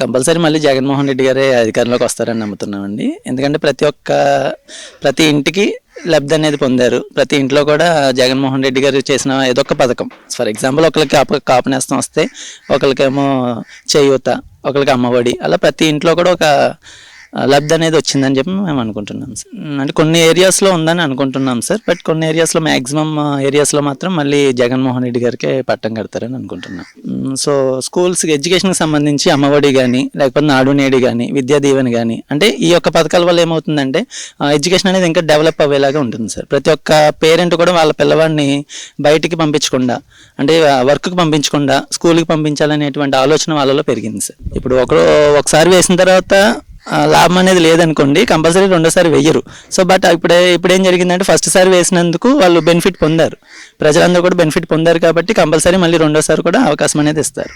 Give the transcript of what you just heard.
Compulsory మళ్ళీ జగన్మోహన్ రెడ్డి గారే అధికారంలోకి వస్తారని నమ్ముతున్నామండి. ఎందుకంటే ప్రతి ఒక్క ప్రతి ఇంటికి లబ్ధి అనేది పొందారు. ప్రతి ఇంట్లో కూడా జగన్మోహన్ రెడ్డి గారు చేసిన ఏదో ఒక పథకం. ఫర్ ఎగ్జాంపుల్ ఒకరికి కాపు కాపునేస్తం వస్తే ఒకరికేమో చేయూత ఒకరికి అమ్మఒడి అలా ప్రతి ఇంట్లో కూడా ఒక లబ్ధి అనేది వచ్చిందని చెప్పి మేము అనుకుంటున్నాం సార్. అంటే కొన్ని ఏరియాస్లో ఉందని అనుకుంటున్నాం సార్ బట్ కొన్ని ఏరియాస్లో మ్యాక్సిమం ఏరియాస్లో మాత్రం మళ్ళీ జగన్మోహన్ రెడ్డి గారికే పట్టం కడతారని అనుకుంటున్నాం. సో స్కూల్స్ ఎడ్యుకేషన్కి సంబంధించి అమ్మఒడి కానీ లేకపోతే నాడు నేడి కానీ విద్యా దీవెన కానీ అంటే ఈ యొక్క పథకాల వల్ల ఏమవుతుందంటే ఎడ్యుకేషన్ అనేది ఇంకా డెవలప్ అయ్యేలాగా ఉంటుంది సార్. ప్రతి ఒక్క పేరెంట్ కూడా వాళ్ళ పిల్లవాడిని బయటికి పంపించకుండా అంటే వర్క్కి పంపించకుండా స్కూల్కి పంపించాలనేటువంటి ఆలోచన వాళ్ళలో పెరిగింది సార్. ఇప్పుడు ఒకరు ఒకసారి వేసిన తర్వాత లాభం అనేది లేదనుకోండి కంపల్సరీ రెండోసారి వెయ్యరు. సో బట్ ఇప్పుడే ఇప్పుడు ఏం జరిగిందంటే ఫస్ట్ సారి వేసినందుకు వాళ్ళు బెనిఫిట్ పొందారు. ప్రజలందరూ కూడా బెనిఫిట్ పొందారు కాబట్టి కంపల్సరీ మళ్ళీ రెండోసారి కూడా అవకాశం అనేది ఇస్తారు.